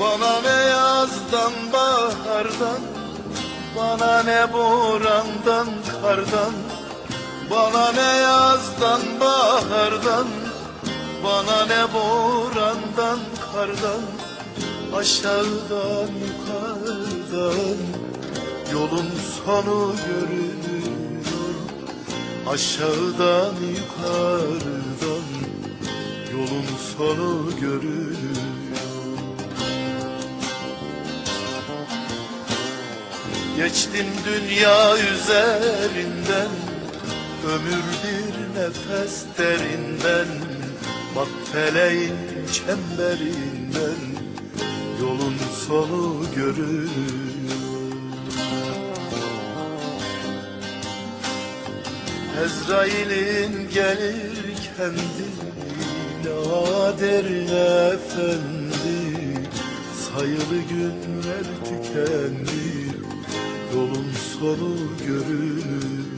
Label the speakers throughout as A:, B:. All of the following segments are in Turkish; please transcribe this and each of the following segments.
A: Bana ne yazdan bahardan Bana ne borandan kardan. Bana ne yazdan bahardan Bana ne borandan kardan. Aşağıdan yukarıdan Yolun sonu görünüyor. Aşağıdan yukarıdan Yolun sonu görünüyor Geçtim dünya üzerinden Ömür bir nefes derinden Bak feleğin çemberinden Yolun sonu görünüyor. Ezrail'in gelir kendi Nadir efendi Sayılı günler tükendi Yolun sonu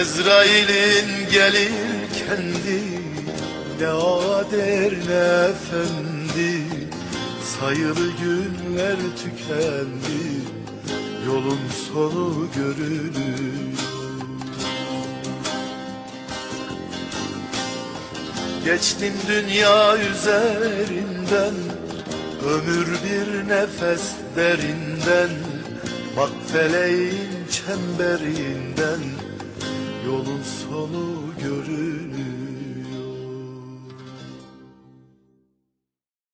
A: Ezrail'in gelir kendi Ne ader ne efendi. Sayılı günler tükendi Yolun sonu görünür Geçtim dünya üzerinden Ömür bir nefes derinden Bak feleğin çemberinden Yolun sonu görünür